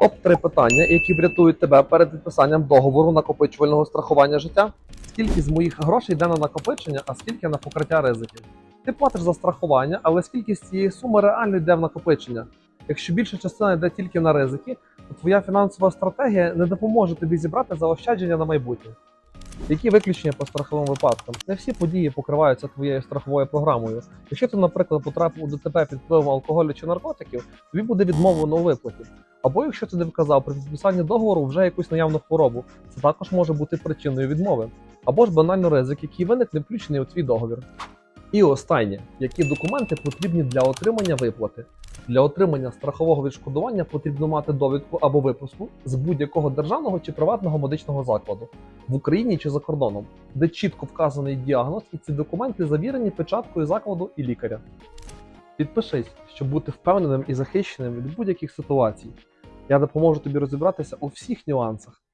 Топ-3 питання, які врятують тебе перед підписанням договору накопичувального страхування життя. Скільки з моїх грошей йде на накопичення, а скільки на покриття ризиків? Ти платиш за страхування, але скільки з цієї суми реально йде в накопичення? Якщо більша частина йде тільки на ризики, то твоя фінансова стратегія не допоможе тобі зібрати заощадження на майбутнє. Які виключення по страховим випадкам? Не всі події покриваються твоєю страховою програмою. Якщо ти, наприклад, потрапив у ДТП під впливом алкоголю чи наркотиків, тобі буде відмовлено у виплаті. Або якщо ти не вказав при підписанні договору вже якусь наявну хворобу, це також може бути причиною відмови. Або ж банально ризик, який виник, не включений у твій договір. І останнє, які документи потрібні для отримання виплати. Для отримання страхового відшкодування потрібно мати довідку або випуску з будь-якого державного чи приватного медичного закладу в Україні чи за кордоном, де чітко вказаний діагноз, і ці документи завірені печаткою закладу і лікаря. Підпишись, щоб бути впевненим і захищеним від будь-яких ситуацій. Я допоможу тобі розібратися у всіх нюансах.